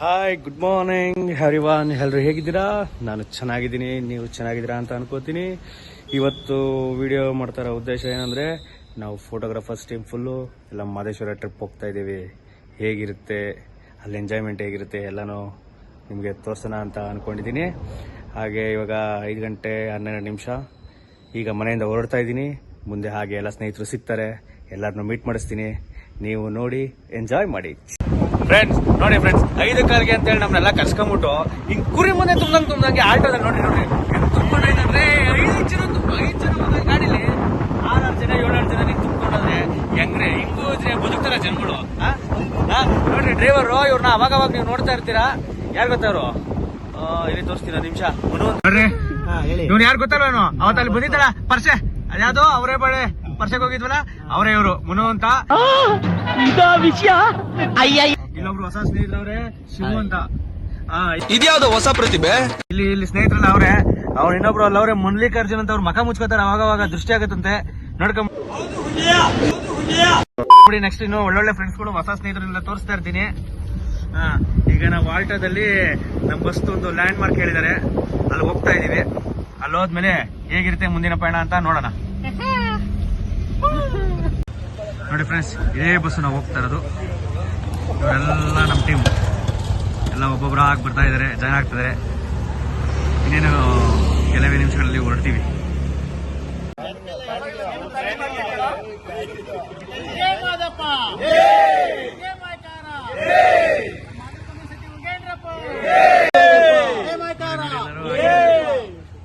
Hi good morning ಹರಿವಾನ್ ಎಲ್ಲರೂ ಹೇಗಿದ್ದೀರಾ? ನಾನು ಚೆನ್ನಾಗಿದ್ದೀನಿ. ನೀವು ಚೆನ್ನಾಗಿದ್ದೀರಾ ಅಂತ ಅನ್ಕೋತೀನಿ. ಇವತ್ತು ವಿಡಿಯೋ ಮಾಡ್ತಾರ ಉದ್ದೇಶ ಏನಂದರೆ, ನಾವು ಫೋಟೋಗ್ರಾಫರ್ಸ್ ಟೀಮ್ ಫುಲ್ಲು ಎಲ್ಲ ಮಾದೇಶ್ವರ ಟ್ರಿಪ್ ಹೋಗ್ತಾ ಇದ್ದೀವಿ. ಹೇಗಿರುತ್ತೆ? ಅಲ್ಲಿ ಎಂಜಾಯ್ಮೆಂಟ್ ಹೇಗಿರುತ್ತೆ? ಎಲ್ಲನೂ ನಿಮಗೆ ತೋರಿಸೋಣ ಅಂತ ಅಂದ್ಕೊಂಡಿದ್ದೀನಿ ಹಾಗೆ ಇವಾಗ ಐದು ಗಂಟೆ ಹನ್ನೆರಡು ನಿಮಿಷ. ಈಗ ಮನೆಯಿಂದ ಹೊರಡ್ತಾ ಇದ್ದೀನಿ. ಮುಂದೆ ಹಾಗೆ ಎಲ್ಲ ಸ್ನೇಹಿತರು ಸಿಗ್ತಾರೆ. ಎಲ್ಲರನ್ನೂ ಮೀಟ್ ಮಾಡಿಸ್ತೀನಿ. ನೀವು ನೋಡಿ ಎಂಜಾಯ್ ಮಾಡಿ. ಫ್ರೆಂಡ್ಸ್ ನೋಡಿ ಫ್ರೆಂಡ್ಸ್ ಐದು ಕಾಲಿಗೆ ಅಂತ ಹೇಳಿ ನಮ್ನೆಲ್ಲ ಕಸ್ಕೊಂಬಿಟ್ಟು ಹಿಂಗ್ ಕುರಿ ಮುಂದೆ ತುಂಬ್ದಂಗ್ ತುಂಬ್ದಂಗೆ ಆಟೋದಲ್ಲಿ ನೋಡಿ ನೋಡಿ. ಹೆಂಗ್ ತುಂಬ್ಕೊಂಡೈತಂದ್ರೆ ಐದು ಜನ ತುಂಬ ಐದು ಜನ ಒಂದೊಂದು ಗಾಡಿಲಿ ಆರಾರು ಜನ ಏಳಾರು ಜನ ನಿಂಗೆ ತುಂಬಿಕೊಂಡ್ರೆ ಹೆಂಗ್ರೆ? ಹಿಂಗೂ ಇದ್ರೆ ಬದುಕ್ತಾರ ಜನಗಳು? ನೋಡ್ರಿ ಡ್ರೈವರು ಇವ್ರನ್ನ ಅವಾಗ ಅವಾಗ ನೀವು ನೋಡ್ತಾ ಇರ್ತೀರಾ? ಯಾರು ಗೊತ್ತವ್ರು? ಇಲ್ಲಿ ತೋರಿಸ್ತೀನಿ ನಿಮಿಷ. ನೋಡ್ರಿ. ಇವ್ರು ಯಾರು ಗೊತ್ತಲ್ವೇನು ಅವತ್ತಲ್ಲಿ ಬಂದಿದ್ದಲ್ಲ ಪರ್ಸೆ ಅದ್ಯಾವ್ದು ಅವರೇ ಬಳೆ ಪರ್ಸೆಗೆ ಹೋಗಿದ್ವಲ್ಲ? ಅವರೇ ಇವರು. ಮುನು ಅಂತ. ಇಲ್ಲೊಬ್ರು ಹೊಸ ಸ್ನೇಹಿತರವ್ರೆ ಶಿವು ಅಂತ. ಆ, ಇದ್ಯಾವ್ದು ಹೊಸ ಪ್ರತಿಭೆ? ಇಲ್ಲಿ ಇಲ್ಲಿ ಸ್ನೇಹಿತರಲ್ಲ ಅವ್ರೆ. ಅವ್ರು ಇನ್ನೊಬ್ರು ಅಲ್ಲ ಅವ್ರೆ ಮಲ್ಲಿಕಾರ್ಜುನ್ ಅಂತ ಅವ್ರ ಮಖ ಮುಚ್ಕೋತಾರೆ ಅವಾಗ ಅವಾಗ ದೃಷ್ಟಿ ಆಗತ್ತಂತೆ. ನೋಡ್ಕೊಂಡ್ ನೋಡಿ ನೆಕ್ಸ್ಟ್ ಇನ್ನು ಒಳ್ಳೊಳ್ಳೆ ಫ್ರೆಂಡ್ಸ್ಗಳು ಹೊಸ ಸ್ನೇಹಿತರನ್ನೆಲ್ಲ ತೋರಿಸ್ತಾ ಇರ್ತೀನಿ. ಈಗ ನಾವು ಆಲ್ಟೋದಲ್ಲಿ ನಮ್ಮ ಬಸ್ ಒಂದು ಲ್ಯಾಂಡ್ ಮಾರ್ಕ್ ಹೇಳಿದ್ದಾರೆ. ಅಲ್ಲಿ ಹೋಗ್ತಾ ಇದೀವಿ. ಅಲ್ಲಿ ಹೋದ್ಮೇಲೆ ಹೇಗಿರುತ್ತೆ ಮುಂದಿನ ಪಯಣ ಅಂತ ನೋಡೋಣ. ನೋಡಿ ಫ್ರೆಂಡ್ಸ್ ಇದೇ ಬಸ್ ನಾವು ಹೋಗ್ತಾ ಇರೋದು. ಇವರೆಲ್ಲ ನಮ್ಮ ಟೀಮ್ ಎಲ್ಲ ಒಬ್ಬೊಬ್ರು ಆಗಿ ಬರ್ತಾ ಇದ್ದಾರೆ ಜಾಯ್ನ್ ಆಗ್ತಿದ್ದಾರೆ ಇನ್ನೇನು ಕೆಲವೇ ನಿಮಿಷಗಳಲ್ಲಿ ಹೊರಡ್ತೀವಿ.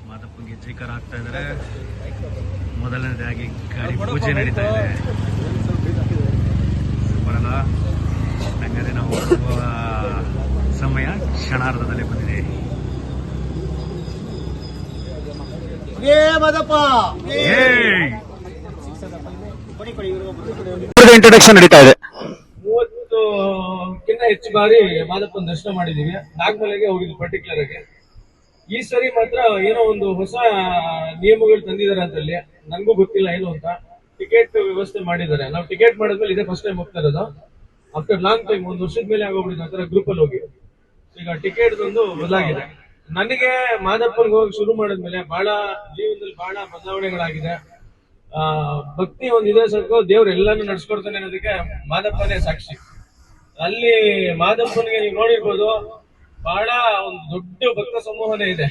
ಮಾದಪ್ಪಗೆ ಜೈಕಾರ ಆಗ್ತಾ ಇದ್ದಾರೆ ಮೊದಲನೇದಾಗಿ ಗಾಡಿ ಪೂಜೆ ನಡೀತಾ ಇದೆ. ಹಂಗಾದ್ರೆ ನಾವು ಸಮಯ ಕ್ಷಣಾರ್ಧದಲ್ಲಿ ಬಂದಿದೆ. ಇಂಟ್ರೊಡಕ್ಷನ್ ನಡೀತಾ ಇದೆ. ಮೂವತ್ತಕ್ಕಿಂತ ಹೆಚ್ಚು ಬಾರಿ ಮಾದಪ್ಪನ ದರ್ಶನ ಮಾಡಿದೀವಿ ನಾಗಮಲೆಗೆ ಹೋಗಿದ್ವಿ ಪರ್ಟಿಕ್ಯುಲರ್ ಆಗಿ. ಈ ಸರಿ ಮಾತ್ರ ಏನೋ ಒಂದು ಹೊಸ ನಿಯಮಗಳು ತಂದಿದ್ದಾರೆ ಅಂತಲ್ಲಿ. ನನಗೂ ಗೊತ್ತಿಲ್ಲ ಏನು ಅಂತ. ಟಿಕೆಟ್ ವ್ಯವಸ್ಥೆ ಮಾಡಿದ್ದಾರೆ. ನಾವು ಟಿಕೆಟ್ ಮಾಡಿದ್ಮೇಲೆ ಇದೇ ಫಸ್ಟ್ ಟೈಮ್ ಹೋಗ್ತಾ ಇರೋದು. ಆಫ್ಟರ್ ಲಾಂಗ್ ಟೈಮ್ ಒಂದು ವರ್ಷದ ಮೇಲೆ ಆಗೋಗ್ಬಿಟ್ಟಿದೆ ಆತರ ಗ್ರೂಪ್ ಅಲ್ಲಿ ಹೋಗಿ. ಈಗ ಟಿಕೆಟ್ ಒಂದು ಬದಲಾಗಿದೆ. ನನಗೆ ಮಾದಪ್ಪನ್ಗೆ ಹೋಗಿ ಶುರು ಮಾಡಿದ್ಮೇಲೆ ಬಹಳ ಜೀವನದಲ್ಲಿ ಬಹಳ ಬದಲಾವಣೆಗಳಾಗಿದೆ. ಆ, ಭಕ್ತಿ ಒಂದಿದೆ ಸಾಕು ದೇವ್ರು ಎಲ್ಲಾನು ನಡ್ಸ್ಕೊಡ್ತಾನೆ ಅನ್ನೋದಕ್ಕೆ ಮಾದಪ್ಪನೇ ಸಾಕ್ಷಿ. ಅಲ್ಲಿ ಮಾದಪ್ಪನಿಗೆ ನೀವು ನೋಡಿರ್ಬೋದು, ಬಹಳ ಒಂದು ದೊಡ್ಡ ಭಕ್ತ ಸಮೂಹನೇ ಇದೆ.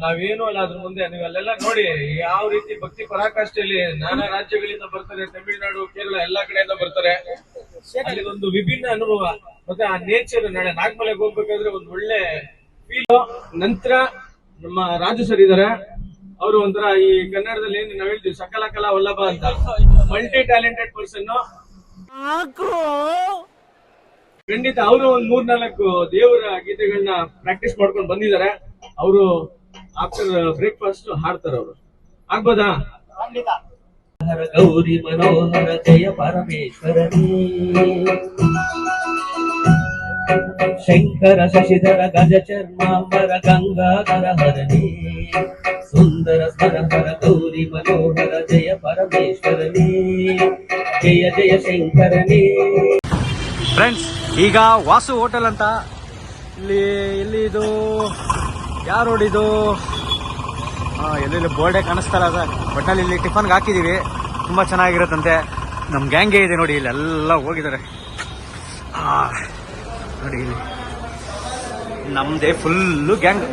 ನಾವೇನು ಅಲ್ಲ, ಅದ್ರ ಮುಂದೆ ನೀವು ಅಲ್ಲೆಲ್ಲ ನೋಡಿ, ಯಾವ ರೀತಿ ಭಕ್ತಿ ಪರಾಕಾಷ್ಠೆಯಲ್ಲಿ ನಾನಾ ರಾಜ್ಯಗಳಿಂದ ಬರ್ತಾರೆ, ತಮಿಳುನಾಡು, ಕೇರಳ, ಎಲ್ಲಾ ಕಡೆಯಿಂದ ಬರ್ತಾರೆ. ಅಲ್ಲಿ ಒಂದು ವಿಭಿನ್ನ ಅನುಭವ. ಮತ್ತೆ ಆ ನೇಚರ್ ನಾಳೆ ನಾಗಮಲೆಗೆ ಹೋಗ್ಬೇಕಾದ್ರೆ ಒಂದು ಒಳ್ಳೆ ಫೀಲ್ ನಂತರ ನಮ್ಮ ರಾಜು ಸರ್ ಇದಾರೆ. ಅವರು ಒಂಥರ ಈ ಕನ್ನಡದಲ್ಲಿ ಏನ್ ನಾವ್ ಹೇಳ್ತೀವಿ ಸಕಲ ಕಲಾ ವಲ್ಲಭ ಅಂತ. ಮಲ್ಟಿ ಟ್ಯಾಲೆಂಟೆಡ್ ಪರ್ಸನ್ ಖಂಡಿತ ಅವರು ಒಂದ್ ಮೂರ್ನಾಲ್ಕು ದೇವರ ಗೀತೆಗಳನ್ನ ಪ್ರಾಕ್ಟೀಸ್ ಮಾಡ್ಕೊಂಡು ಬಂದಿದ್ದಾರೆ. ಅವರು ಆಫ್ಟರ್ ಬ್ರೇಕ್ಫಾಸ್ಟ್ ಹಾಡ್ತಾರೆ ಅವರು. ಆಗ್ಬೋದಾ? ಹರ ಗೌರಿ ಮನೋಹರ ಜಯ ಪರಮೇಶ್ವರನೇ. ಶಂಕರ ಶಶಿಧರ ಗಜ ಚರ್ಮಾಂಬರ ಗಂಗಾಧರ ಹರನೇ. ಸುಂದರ ಹರ ಗೌರಿ ಮನೋಹರ ಜಯ ಪರಮೇಶ್ವರನೇ. ಜಯ ಜಯ ಶಂಕರನೇ. ಫ್ರೆಂಡ್ಸ್ ಈಗ ವಾಸು ಹೋಟೆಲ್ ಅಂತ. ಇಲ್ಲಿ ಇಲ್ಲಿ ಇದು ಯಾವ ರೋಡ್ ಇದು ಎಲ್ಲೆಲ್ಲಿ ಬೋರ್ಡೇ ಅದ ಸರ್ ಅಲ್ಲಿ ಇಲ್ಲಿ ಟಿಫನ್ಗೆ ಹಾಕಿದ್ದೀವಿ ತುಂಬ ಚೆನ್ನಾಗಿರುತ್ತಂತೆ. ನಮ್ಮ ಗ್ಯಾಂಗೇ ಇದೆ ನೋಡಿ ಇಲ್ಲೆಲ್ಲ ಹೋಗಿದ್ದಾರೆ. ನೋಡಿ ಇಲ್ಲಿ. ನಮ್ಮದೇ ಫುಲ್ಲು ಗ್ಯಾಂಗ್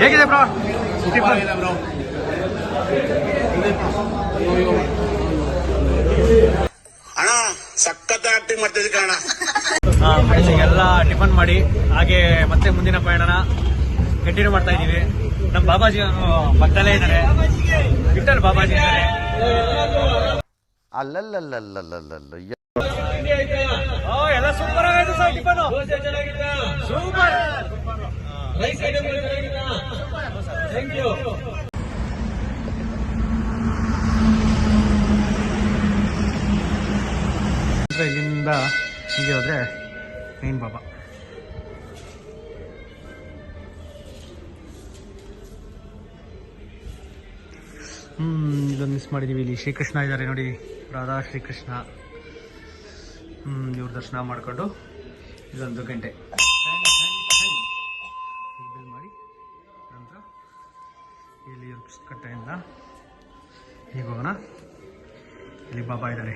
ಹೇಗಿದೆ ಬ್ರೋ ಟಿಫನ್ ಸಖತ್ ಮಾಡ್ತಿದ್ದ ಕಾರಣ. ಎಲ್ಲ ಟಿಫನ್ ಮಾಡಿ ಹಾಗೆ ಮತ್ತೆ ಮುಂದಿನ ಪಯಣನ ಕಂಟಿನ್ಯೂ ಮಾಡ್ತಾ ಇದೀವಿ ನಮ್ಮ ಬಾಬಾಜಿ ಅವರು ಇದಾರೆ ಇದ್ದಾರೆ. ವಿಠಲ್ ಬಾಬಾಜಿ ಇದ್ದಾರೆ. ಅಲ್ಲಲ್ಲಲ್ಲಲ್ಲಲ್ಲಲ್ಲ ಓ, ಎಲ್ಲ ಸೂಪರ್ ಆಗಿದೆ sir tiffin super thank you ಹೀಗೆ ಹೋದ್ರೆ ಮೇನ್ ಬಾಬಾ ಹ್ಮ್, ಇದೊಂದು ಮಿಸ್ ಮಾಡಿದೀವಿ ಇಲ್ಲಿ. ಶ್ರೀಕೃಷ್ಣ ಇದ್ದಾರೆ ನೋಡಿ. ರಾಧಾ ಶ್ರೀಕೃಷ್ಣ. ಹ್ಮ್, ಇವ್ರ ದರ್ಶನ ಮಾಡಿಕೊಂಡು ಇದೊಂದು ಗಂಟೆ. ಬೆಲ್ ಮಾಡಿ ನಂತರ ಇಲ್ಲಿ ಕಟ್ಟೆಯಿಂದ ಈಗ ಹೋಗೋಣ. ಇಲ್ಲಿ ಬಾಬಾ ಇದ್ದಾರೆ.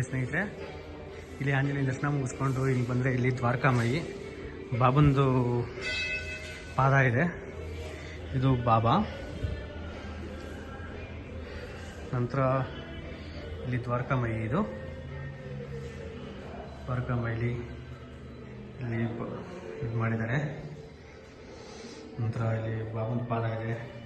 ಸ್ನೇಹಿತರೆ, ಇಲ್ಲಿ ಆಂಜನೇಯ ದರ್ಶನ ಮುಗಿಸ್ಕೊಂಡು ಇಲ್ಲಿ ಬಂದರೆ ಇಲ್ಲಿ ದ್ವಾರಕಾಮಯಿ. ಬಾಬಂದು ಪಾದ ಇದೆ. ಇದು ಬಾಬಾ. ನಂತರ ಇಲ್ಲಿ ದ್ವಾರಕಾಮಯಿ ಇದು. ದ್ವಾರಕಾಮಯಿಲಿ ಇಲ್ಲಿ ಇದು ಮಾಡಿದ್ದಾರೆ. ನಂತರ ಇಲ್ಲಿ ಬಾಬಂದು ಪಾದ ಇದೆ.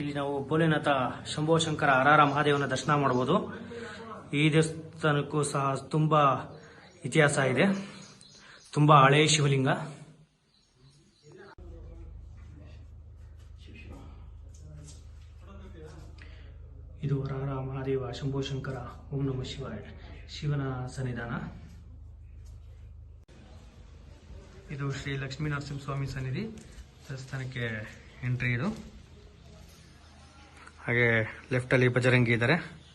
ಇಲ್ಲಿ ನಾವು ಭೋಲೆನಾಥ ಶಂಭೋ ಶಂಕರ ಹರಾರ ಮಹಾದೇವನ ದರ್ಶನ ಮಾಡಬಹುದು ಈ ದೇವಸ್ಥಾನಕ್ಕೂ ಸಹ ತುಂಬಾ ಇತಿಹಾಸ ಇದೆ. ತುಂಬಾ ಹಳೆ ಶಿವಲಿಂಗ. ಇದು ಮಹಾದೇವ ಶಂಭೋ ಶಂಕರ, ಓಂ ನಮ ಶಿವಾಯ. ಶಿವನ ಸನ್ನಿಧಾನ. ಇದು ಶ್ರೀ ಲಕ್ಷ್ಮೀ ನರಸಿಂಹಸ್ವಾಮಿ ಸನ್ನಿಧಿ. ದೇವಸ್ಥಾನಕ್ಕೆ ಎಂಟ್ರಿ ಇದು. ಹಾಗೆ ಲೆಫ್ಟಲ್ಲಿ ಬಜರಂಗಿ ಇದ್ದಾರೆ.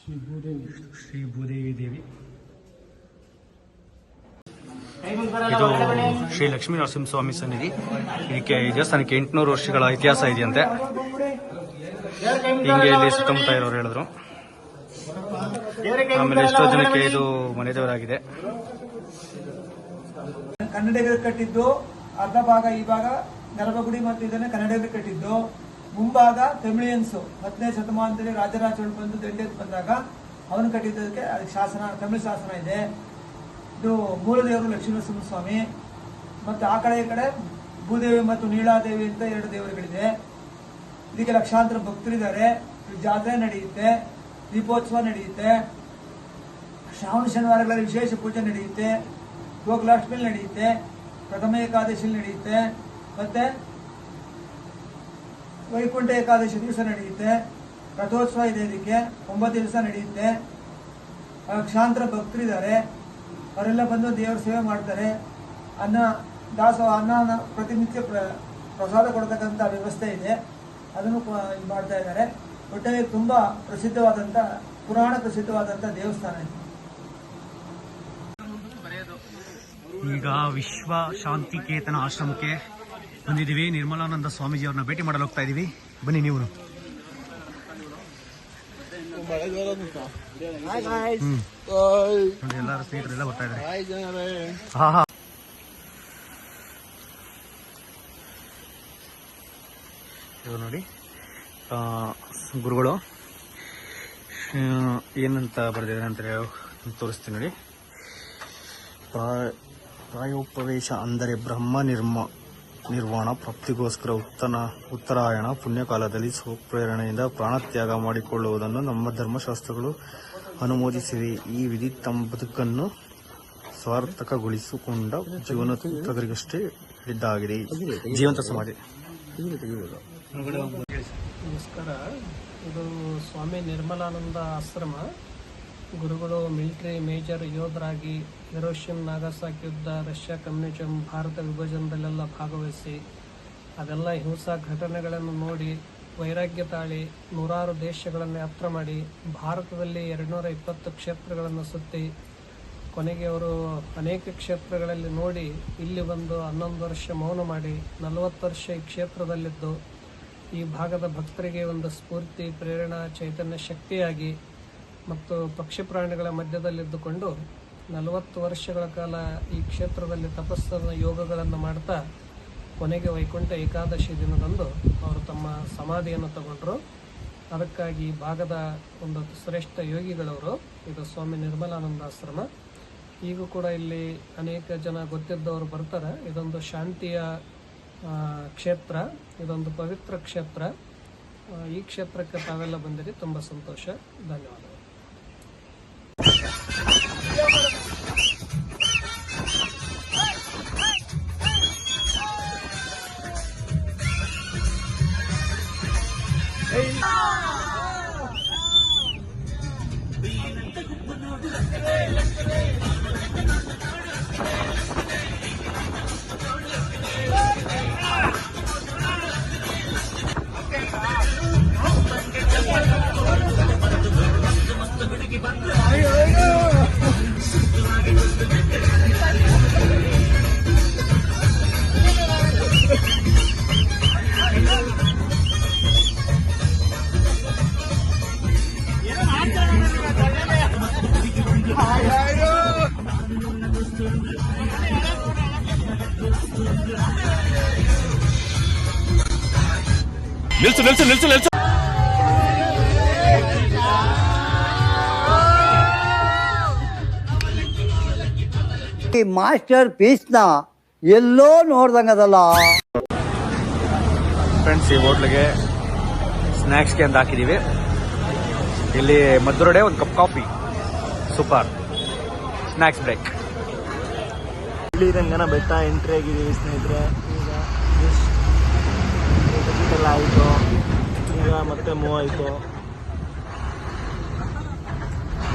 ಶ್ರೀ ಭೂದೇವಿ ದೇವಿ ಇದು ಶ್ರೀ ಲಕ್ಷ್ಮೀ ನರಸಿಂಹಸ್ವಾಮಿ ಸನ್ನಿಧಿ. ಇದಕ್ಕೆ ಈ ದೇವಸ್ಥಾನಕ್ಕೆ ಎಂಟುನೂರು ವರ್ಷಗಳ ಇತಿಹಾಸ ಇದೆಯಂತೆ. ಹಿಂಗೆ ಇಲ್ಲಿ ಸುತ್ತಮುತ್ತ ಇರೋರು ಹೇಳಿದ್ರು. ಆಮೇಲೆ ಎಷ್ಟೋ ಜನಕ್ಕೆ ಇದು ಮನೆ ದೇವರಾಗಿದೆ ಕನ್ನಡಿಗರು ಕಟ್ಟಿದ್ದು ಅರ್ಧ ಭಾಗ ಈ ಭಾಗ ನರಬಗುಡಿ ಮತ್ತು ಇದನ್ನ ಕನ್ನಡಿಗರು ಕಟ್ಟಿದ್ದು. ಮುಂಭಾಗ ತಮಿಳಿಯನ್ಸ್. ಹತ್ತನೇ ಶತಮಾನದಲ್ಲಿ ರಾಜರಾಜ ಬಂದು ದಂಡೆತ್ ಬಂದಾಗ ಅವನು ಕಟ್ಟಿದ್ದಕ್ಕೆ ಶಾಸನ, ತಮಿಳು ಶಾಸನ ಇದೆ. ಇದು ಮೂಲದೇವರು ಲಕ್ಷ್ಮೀನರಸಿಂಹ ಸ್ವಾಮಿ. ಮತ್ತು ಆ ಕಡೆ ಈ ಕಡೆ ಭೂದೇವಿ ಮತ್ತು ನೀಳಾದೇವಿ ಅಂತ ಎರಡು ದೇವರುಗಳಿದೆ. ಇದಕ್ಕೆ ಲಕ್ಷಾಂತರ ಭಕ್ತರಿದ್ದಾರೆ. ಜಾತ್ರೆ ನಡೆಯುತ್ತೆ, ದೀಪೋತ್ಸವ ನಡೆಯುತ್ತೆ. ಶ್ರಾವಣ ಶನಿವಾರಗಳಲ್ಲಿ ವಿಶೇಷ ಪೂಜೆ ನಡೆಯುತ್ತೆ. ಗೋಕುಲಾಷ್ಟಮಿಯಲ್ಲಿ ನಡೆಯುತ್ತೆ. ಪ್ರಥಮ ಏಕಾದಶಿಯಲ್ಲಿ ನಡೆಯುತ್ತೆ. ಮತ್ತೆ ವೈಕುಂಠ ಏಕಾದಶಿ ದಿವಸ ನಡೆಯುತ್ತೆ, ರಥೋತ್ಸವ ಇದೆ ಇದಕ್ಕೆ, ಒಂಬತ್ತು ದಿವಸ ನಡೆಯುತ್ತೆ. ಲಕ್ಷಾಂತರ ಭಕ್ತರಿದ್ದಾರೆ. ಅವರೆಲ್ಲ ಬಂದು ದೇವರ ಸೇವೆ ಮಾಡ್ತಾರೆ. ಅನ್ನ ದಾಸೋಹ ಅನ್ನ ಪ್ರತಿನಿತ್ಯ ಪ್ರ- ಪ್ರಸಾದ ಕೊಡ್ತಕ್ಕಂಥ ವ್ಯವಸ್ಥೆ ಇದೆ. ಅದನ್ನು ಇದು ಮಾಡ್ತಾ ಇದ್ದಾರೆ. ಒಟ್ಟಾರೆ ತುಂಬ ಪ್ರಸಿದ್ಧವಾದಂಥ ಪುರಾಣ ಪ್ರಸಿದ್ಧವಾದಂಥ ದೇವಸ್ಥಾನ ಇದೆ. ಈಗ ವಿಶ್ವ ಶಾಂತಿಕೇತನ ಆಶ್ರಮಕ್ಕೆ ಬಂದಿದ್ದೀವಿ. ನಿರ್ಮಲಾನಂದ ಸ್ವಾಮೀಜಿ ಅವ್ರನ್ನ ಭೇಟಿ ಮಾಡಲು ಹೋಗ್ತಾ ಇದೀವಿ. ಬನ್ನಿ ನೀವು ಎಲ್ಲರೂ ಸ್ನೇಹಿತರೆಲ್ಲ ಬರ್ತಾ ಇದಾರೆ ಹಾ ಹಾ. ನೋಡಿ. ಗುರುಗಳು. ಏನಂತ ಬರೆದಿದ್ದಾರೆ ಅಂತ ತೋರಿಸ್ತೀನಿ ನೋಡಿ. ಪ್ರಾಯ ಪ್ರಾಯೋಪವೇಶ ಅಂದರೆ ಬ್ರಹ್ಮ ನಿರ್ಮ ನಿರ್ವಾಣ ಪ್ರಾಪ್ತಿಗೋಸ್ಕರ ಉತ್ತನ, ಉತ್ತರಾಯಣ, ಪುಣ್ಯಕಾಲದಲ್ಲಿ ಸ್ವಪ್ರೇರಣೆಯಿಂದ ಪ್ರಾಣತ್ಯಾಗ ಮಾಡಿಕೊಳ್ಳುವುದನ್ನು ನಮ್ಮ ಧರ್ಮಶಾಸ್ತ್ರಗಳು ಅನುಮೋದಿಸಿವೆ. ಈ ವಿಧಿ ತಮ್ಮ ಬದುಕನ್ನು ಸ್ವಾರ್ಥಕಗೊಳಿಸಿಕೊಂಡ ಜೀವನ ತಗರಿಗಷ್ಟೇ ಇದ್ದಾಗಿದೆ ಜೀವಂತ ಸಮಾಧಿ. ನಮಸ್ಕಾರ. ಇದು ಸ್ವಾಮಿ ನಿರ್ಮಲಾನಂದ ಆಶ್ರಮ. ಗುರುಗಳು, ಮಿಲಿಟರಿ ಮೇಜರ್ ಯೋಧರಾಗಿ ಹಿರೋಶಿಮ್ ನಾಗಾಸಾಕ್ ಯುದ್ಧ ರಷ್ಯಾ ಕಮ್ಯುನಿಸಂ, ಭಾರತ ವಿಭಜನದಲ್ಲೆಲ್ಲ ಭಾಗವಹಿಸಿ, ಅದೆಲ್ಲ ಹಿಂಸಾ ಘಟನೆಗಳನ್ನು ನೋಡಿ, ವೈರಾಗ್ಯ ತಾಳಿ ನೂರಾರು ದೇಶಗಳನ್ನು ಯಾತ್ರ ಮಾಡಿ, ಭಾರತದಲ್ಲಿ ಎರಡುನೂರ ಇಪ್ಪತ್ತು ಕ್ಷೇತ್ರಗಳನ್ನು ಸುತ್ತಿ, ಕೊನೆಗೆ ಅವರು ಅನೇಕ ಕ್ಷೇತ್ರಗಳಲ್ಲಿ ನೋಡಿ, ಇಲ್ಲಿ ಬಂದು ಹನ್ನೊಂದು ವರ್ಷ ಮೌನ ಮಾಡಿ, ನಲವತ್ತು ವರ್ಷ ಈ ಕ್ಷೇತ್ರದಲ್ಲಿದ್ದು, ಈ ಭಾಗದ ಭಕ್ತರಿಗೆ ಒಂದು ಸ್ಫೂರ್ತಿ, ಪ್ರೇರಣಾ, ಚೈತನ್ಯ ಶಕ್ತಿಯಾಗಿ ಮತ್ತು ಪಕ್ಷಿ ಪ್ರಾಣಿಗಳ ಮಧ್ಯದಲ್ಲಿದ್ದುಕೊಂಡು ನಲವತ್ತು ವರ್ಷಗಳ ಕಾಲ ಈ ಕ್ಷೇತ್ರದಲ್ಲಿ ತಪಸ್ಸನ್ನು ಯೋಗಗಳನ್ನು ಮಾಡ್ತಾ ಕೊನೆಗೆ ವೈಕುಂಠ ಏಕಾದಶಿ ದಿನದಂದು ಅವರು ತಮ್ಮ ಸಮಾಧಿಯನ್ನು ತಗೊಂಡರು. ಅದಕ್ಕಾಗಿ ಭಾಗದ ಒಂದು ಶ್ರೇಷ್ಠ ಯೋಗಿಗಳವರು ಇದು ಸ್ವಾಮಿ ನಿರ್ಮಲಾನಂದ ಆಶ್ರಮ. ಈಗೂ ಕೂಡ ಇಲ್ಲಿ ಅನೇಕ ಜನ ಗೊತ್ತಿದ್ದವರು ಬರ್ತಾರೆ. ಇದೊಂದು ಶಾಂತಿಯ ಕ್ಷೇತ್ರ, ಇದೊಂದು ಪವಿತ್ರ ಕ್ಷೇತ್ರ. ಈ ಕ್ಷೇತ್ರಕ್ಕೆ ತಾವೆಲ್ಲ ಬಂದಿರಿ, ತುಂಬ ಸಂತೋಷ. Hey. ನಿಲ್ಸು ನಿಲ್ಸು ನಿಲ್ಸು ನಿಲ್ಸು. ಈ ಮಾಸ್ಟರ್ ಪೀಸ್ನ ಎಲ್ಲೋ ನೋಡ್ದಂಗದಲ್ಲ. ಫ್ರೆಂಡ್ಸ್ ಈ ಹೋಟ್ಲಿಗೆ ಸ್ನ್ಯಾಕ್ಸ್ಗೆ ಅಂತ ಹಾಕಿದ್ದೀವಿ ಇಲ್ಲಿ ಮದ್ರಡೆ ಒಂದು cup coffee super. Snacks break ಇಲ್ಲಿ ರಂಗನ ಬೆಟ್ಟ ಎಂಟ್ರಿ ಆಗಿದ್ದೀವಿ ಸ್ನೇಹಿತರೆ. ಈಗ ಎಲ್ಲ ಆಯಿತು. ಈಗ ಮತ್ತೆ ಮೂವ್ ಆಯಿತು.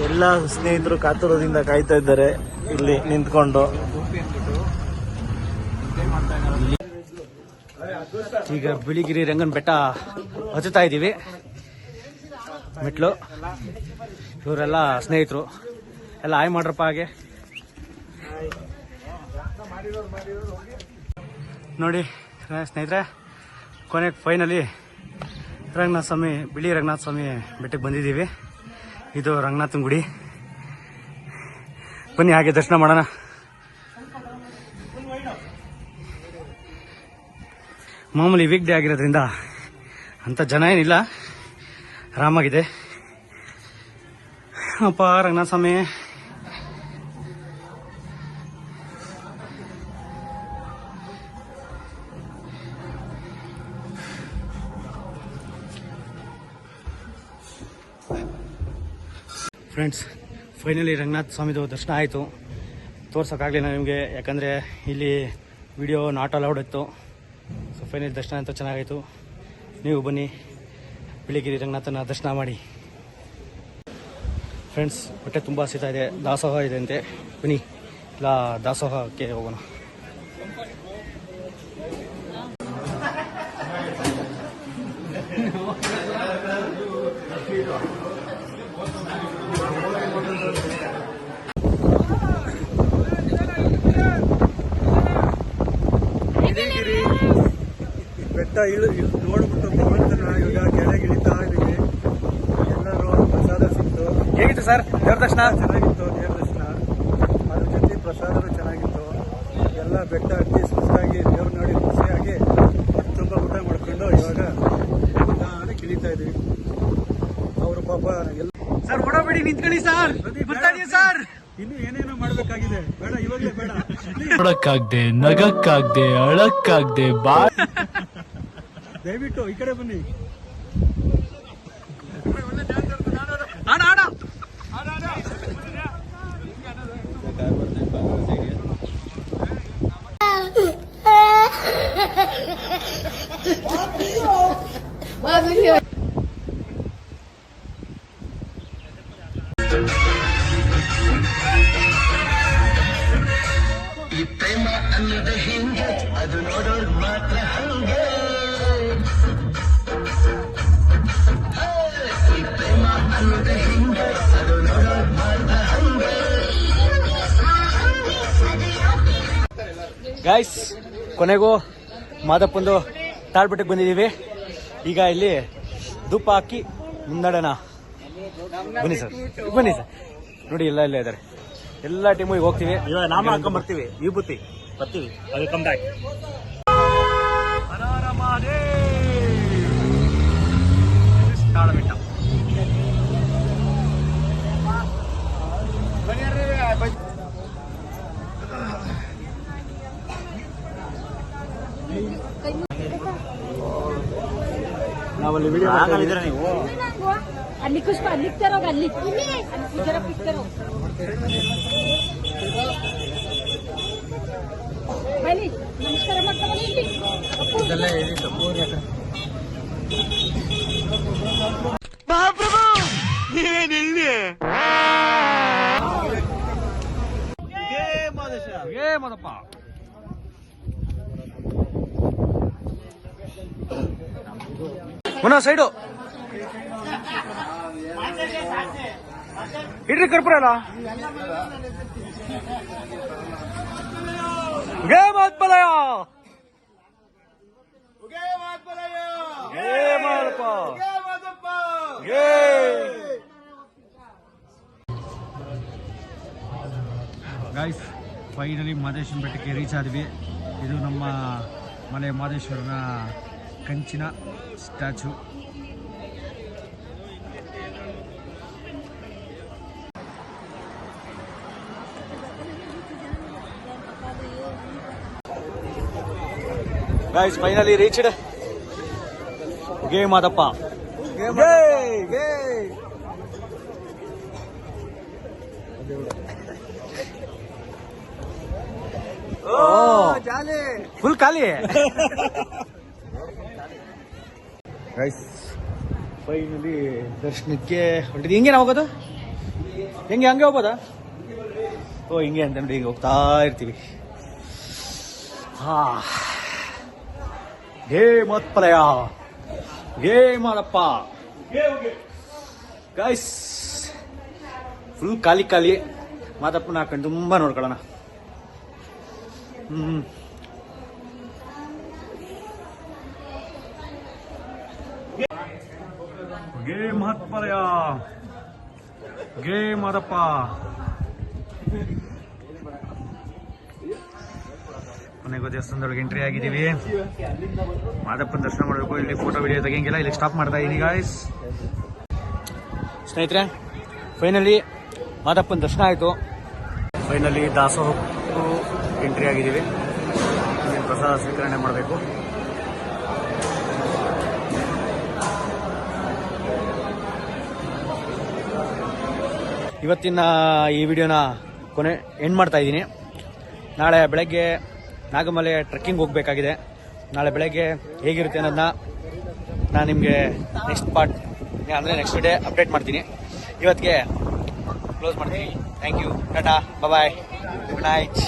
ಎಲ್ಲ ಸ್ನೇಹಿತರು ಕಾತುರದಿಂದ ಕಾಯ್ತಾ ಇದ್ದಾರೆ ಇಲ್ಲಿ ನಿಂತ್ಕೊಂಡು. ಈಗ ಬಿಳಿಗಿರಿ ರಂಗನ ಬೆಟ್ಟ ಹಚ್ಚುತ್ತಾ ಇದ್ದೀವಿ. ಮೆಟ್ಲು. ಇವರೆಲ್ಲ ಸ್ನೇಹಿತರು. ಎಲ್ಲ ಆಯ್ ಮಾಡ್ರಪ್ಪ ಹಾಗೆ. ನೋಡಿ ಸ್ನೇಹಿತರೆ ಕೊನೆಗೆ ಫೈನಲಿ ರಂಗನಾಥ ಸ್ವಾಮಿ ಬಿಳಿ ರಂಗನಾಥ ಸ್ವಾಮಿ ಬೆಟ್ಟಕ್ಕೆ ಬಂದಿದ್ದೀವಿ. ಇದು ರಂಗನಾಥನ ಗುಡಿ. ಬನ್ನಿ ಹಾಗೆ ದರ್ಶನ ಮಾಡೋಣ. ಮಾಮೂಲಿ ವೀಕ್ ಡೇ ಆಗಿರೋದ್ರಿಂದ ಅಂಥ ಜನ ಏನಿಲ್ಲ. ಆರಾಮಾಗಿದೆ. ಅಪ್ಪ ರಂಗನಾಥ ಸ್ವಾಮಿ ಫ್ರೆಂಡ್ಸ್ ಫೈನಲಿ ರಂಗನಾಥ ಸ್ವಾಮಿದು ದರ್ಶನ ಆಯಿತು. ತೋರ್ಸೋಕ್ಕಾಗಲಿಲ್ಲ ನಿಮಗೆ, ಯಾಕಂದರೆ ಇಲ್ಲಿ ವಿಡಿಯೋ ನಾಟ್ ಅಲೌಡ್ ಇತ್ತು. ಸೊ ಫೈನಲ್ ದರ್ಶನ ಅಂತ ಚೆನ್ನಾಗಾಯಿತು. ನೀವು ಬನ್ನಿ, ಬಿಳಿಗಿರಿ ರಂಗನಾಥನ ದರ್ಶನ ಮಾಡಿ. ಫ್ರೆಂಡ್ಸ್ ಹೊಟ್ಟೆ ತುಂಬ ಹಸಿತಾ ಇದೆ. ದಾಸೋಹ ಇದೆ ಅಂತೆ. ಬನ್ನಿ, ಇಲ್ಲ, ದಾಸೋಹಕ್ಕೆ ಹೋಗೋಣ. ಬೆಟ್ಟ ಇಳು ನೋಡ್ಬಿಟ್ಟು ಭಗವಂತನ ಇವಾಗ ಕೆಳಗೆ ಇಳಿತಾ ಇದ್ದೀವಿ. ಎಲ್ಲರೂ ಪ್ರಸಾದ ಸಿಕ್ತು. ಹೇಗಿತ್ತು ಸರ್? ದೇವ್ರ ದರ್ಶನ ಚೆನ್ನಾಗಿತ್ತು ದೇವ್ರ ದರ್ಶನ ಅದ್ರ ಜೊತೆ ಪ್ರಸಾದನೂ ಚೆನ್ನಾಗಿತ್ತು. ಎಲ್ಲ ಬೆಟ್ಟ ಹತ್ತಿ ಸುಸ್ತಾಗಿ ದೇವ್ರ ನೋಡಿ ಖುಷಿಯಾಗಿ ತುಂಬ ಊಟ ಮಾಡ್ಕೊಂಡು ಇವಾಗ ನಿಧಾನಕ್ಕೆ ಇಳಿತಾ ಇದ್ದೀವಿ. ಅವರು ಪಾಪ ಎಲ್ಲ ಸರ್ ಓಡಬೇಡಿ ನಿಂತ್ಕೊಳ್ಳಿ ಸರ್. ಸರ್? ಇನ್ನು ಏನೇನೋ ಮಾಡ್ಬೇಕಾಗಿದೆ. ಬೇಡ ಇವಾಗಲೇ ಬೇಡ. ನೋಡಕ್ಕಾಗ್ದೆ ನಗಕ್ಕಾಗ್ದೆ ಅಳಕ್ಕಾಗ್ದೆ ಬಾ ದಯವಿಟ್ಟು ಈ ಕಡೆ ಬನ್ನಿ ಗಾಯ್ಸ್ ಕೊನೆಗೂ ಮಾದಪ್ಪಂದು ತಾಳ್ಬೆಟ್ಟಕ್ಕೆ ಬಂದಿದ್ದೀವಿ. ಈಗ ಇಲ್ಲಿ ಧೂಪ ಹಾಕಿ ಮುನ್ನಡೋಣ ಬನ್ನಿ ಸರ್ ಬನ್ನಿ ಸರ್. ನೋಡಿ ಎಲ್ಲ ಎಲ್ಲ ಇದ್ದಾರೆ. ಎಲ್ಲ ಟೀಮು ಈಗ ಹೋಗ್ತೀವಿ. ಇವಾಗ ನಾಮ ಹಾಕೊಂಡ್ ಬರ್ತೀವಿ. ವಿಭೂತಿ. ಬರ್ತೀವಿ. ವೆಲ್ಕಮ್ ಬ್ಯಾಕ್ ನೀವು. ಅಲ್ಲಿ ಕುಷ್ಪ ಅಲ್ಲಿ ತರೋಗ ಅಲ್ಲಿ ಪಿಕ್ಚರ್ ಪಿಕ್ಚರ್ ಬನ್ನಿ ನಮಸ್ಕಾರ ಮಾಡ್ತಾ ಬನ್ನಿ ಇಲ್ಲಿ ಏ ಮದಪ್ಪ ಮುನ್ನ ಸೈಡು. ಇಡ್ರಿ ಕರ್ಪುರ ಅಲ್ಲ ಗೇ ಮಾತ್ಪಲಯ ಗೇ ಮಾದಪ್ಪ ಗೇ. ಗಾಯ್ಸ್ ಫೈನಲಿ ಮಾದೇಶ್ವರನ ಬೆಟ್ಟಕ್ಕೆ ರೀಚ್ ಆದ್ವಿ. ಇದು ನಮ್ಮ ಮನೆ ಮಾದೇಶ್ವರನ ಕಂಚಿನ ಸ್ಟ್ಯಾಚು. ಗಾಯ್ಸ್ ಫೈನಲಿ ರೀಚ್ಡ್ ಗೇ ಮಾದಪ್ಪ ಫುಲ್ ಖಾಲಿ ಗೈಸ್ ಫೈನಲಿ ದರ್ಶನಕ್ಕೆ ಹೊರಟಿದ್ವಿ ಹಿಂಗೆ ನಾವು ಹೋಗೋದು? ಹೆಂಗೆ, ಹಂಗೆ ಹೋಗ್ಬೋದಾ? ಓ, ಹಿಂಗೆ ಅಂತಂದ್ರೆ ಹಿಂಗೆ ಹೋಗ್ತಾ ಇರ್ತೀವಿ. ಹಾ. ಹೇ ಮತ್ಪಲಯ ಹೇ ಮಾಡಪ್ಪ ಗೈಸ್ ಫುಲ್ ಖಾಲಿ ಖಾಲಿ ಮಾತಪ್ಪನ ಹಾಕೊಂಡು ತುಂಬಾ ನೋಡ್ಕೊಳ್ಳೋಣ. ಹ್ಮ್. ಗೇ ಮಹತ್ಪರಯ ಗೇ ಮಾದಪ್ಪ ಕೊನೆಗೂ ದೇವಸ್ಥಾನದೊಳಗೆ ಎಂಟ್ರಿ ಆಗಿದ್ದೀವಿ. ಮಾದಪ್ಪನ ದರ್ಶನ ಮಾಡಬೇಕು. ಇಲ್ಲಿ ಫೋಟೋ ವಿಡಿಯೋ ತೆಗಿಯಂಗಿಲ್ಲ. ಇಲ್ಲಿ ಸ್ಟಾಪ್ ಮಾಡ್ತಾ ಇದೀನಿ ಗಾಯ್ಸ್ ಸ್ನೇಹಿತರೆ ಫೈನಲಿ ಮಾದಪ್ಪನ ದರ್ಶನ ಆಯಿತು. ಫೈನಲಿ ದಾಸೋಹಕ್ಕೂ ಎಂಟ್ರಿ ಆಗಿದ್ದೀವಿ. ಪ್ರಸಾದ ಸ್ವೀಕರಣೆ ಮಾಡಬೇಕು. ಇವತ್ತಿನ ಈ ವಿಡಿಯೋನ ಕೊನೆ ಎಂಡ್ ಮಾಡ್ತಾ ಇದ್ದೀನಿ. ನಾಳೆ ಬೆಳಗ್ಗೆ ನಾಗಮಲೆ ಟ್ರೆಕ್ಕಿಂಗ್ ಹೋಗಬೇಕಾಗಿದೆ. ನಾಳೆ ಬೆಳಗ್ಗೆ ಹೇಗಿರುತ್ತೆ ಅನ್ನೋದನ್ನ ನಾನು ನಿಮಗೆ ನೆಕ್ಸ್ಟ್ ಪಾರ್ಟ್ ಅಂದರೆ ನೆಕ್ಸ್ಟ್ ಡೇ ಅಪ್ಡೇಟ್ ಮಾಡ್ತೀನಿ. ಇವತ್ತಿಗೆ ಕ್ಲೋಸ್ ಮಾಡ್ತೀನಿ. Thank you tata bye good night